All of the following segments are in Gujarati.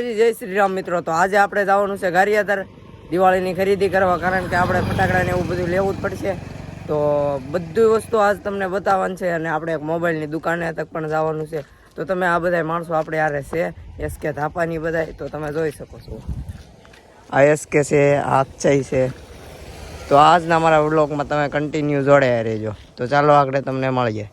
જય શ્રી રામ મિત્રો. તો આજે આપણે જવાનું છે ગારિયાધાર. દિવાળીની ખરીદી કરવા, કારણ કે આપણે ફટાકડાને એવું બધું લેવું જ પડશે. તો બધી વસ્તુ આજ તમને બતાવવાની છે અને આપણે એક મોબાઈલની દુકાને તક પણ જવાનું છે. તો તમે આ બધા માણસો આપણે યારે છે એસકે ધાપાની બધા તો તમે જોઈ શકો છો. આ એસકે છે, આ અક્ષય છે. તો આજના અમારા વ્લોગમાં તમે કન્ટિન્યુ જોડે રહેજો. તો ચાલો આગળ તમને મળીએ.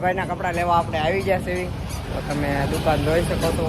ભાઈના કપડા લેવા આપણે આવી ગયા છે. તો તમે દુકાન જોઈ શકો છો.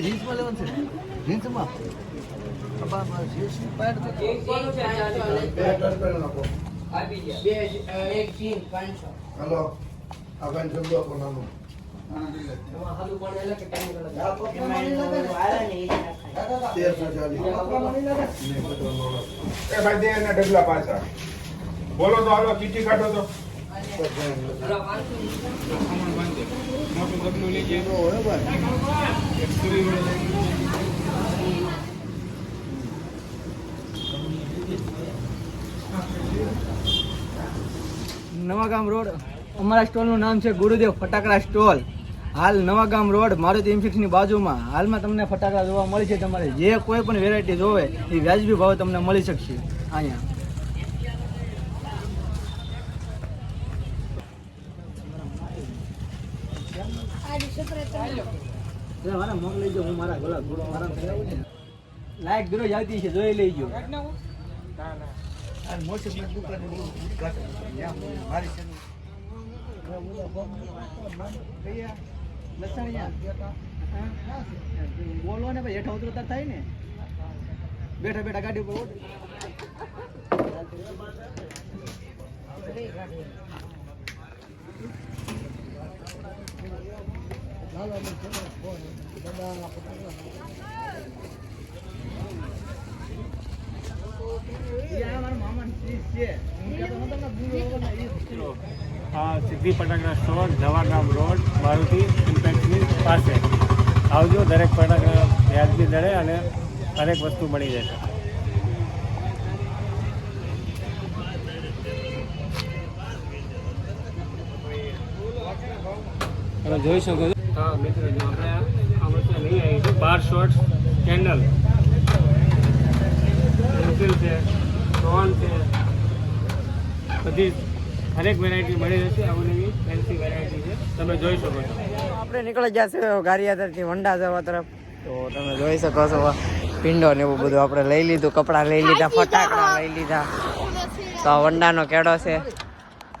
જીન્સમાં લેવાનું છે જીન્સમાં હલો. આ આપો પાછા. બોલો તો હાલો ચીઠી કાઢો તો. નવાગામ રોડ, અમારા સ્ટોલનું નામ છે ગુરુદેવ ફટાકડા સ્ટોલ. હાલ નવાગામ રોડ, મારુતિ ઇન્ફિક્સની બાજુમાં. હાલમાં તમને ફટાકડા જોવા મળી છે તમારે. જે કોઈ પણ વેરાયટી જોવે, એ વ્યાજબી ભાવે તમને મળી શકશે. અહીંયા એટલે મારા મગ લઈ જાઓ હું મારા ગોલા ગોળો મારા ખવડાવું ને લાયક દરરોજ આવતી છે જોઈ લેજો આ મોટી મોટી દુકાને બહુ ઘાટ છે. ત્યાં મારી છે ને. ભૈયા, લસણિયા. હા? બોલો ને ભાઈ હેઠા ઉતરતા થાય ને બેઠા બેઠા ગાડી ઉપર. ઈ સિદ્ધિ ફટાકડા સ્ટોર જવાગામ રોડ, મારુતિ ઇમ્પેક્ટની પાસે. આવજો, દરેક ફટાકડા વ્યાજબી દરે અને દરેક વસ્તુ મળી જશે તમે જોઈ શકો છો. હા મિત્રો જો આપણે આ વસ્તુ લઈ આવીશું બાર શોર્ટ્સ કેન્ડલ પેન્સિલ છે સ્ટોન છે બધી હરેક વેરાયટી મળી જશે આવું નવી ફેન્સી વેરાયટી છે. તમે જોઈ શકો છો. આપણે નીકળી જશે છે ગારિયાધારથી વંડા જવા તરફ. તો તમે જોઈ શકો છો પિંડો ને એવું બધું આપણે લઈ લીધું કપડાં લઈ લીધા ફટાકડા લઈ લીધા. તો આ વંડાનો કેડો છે.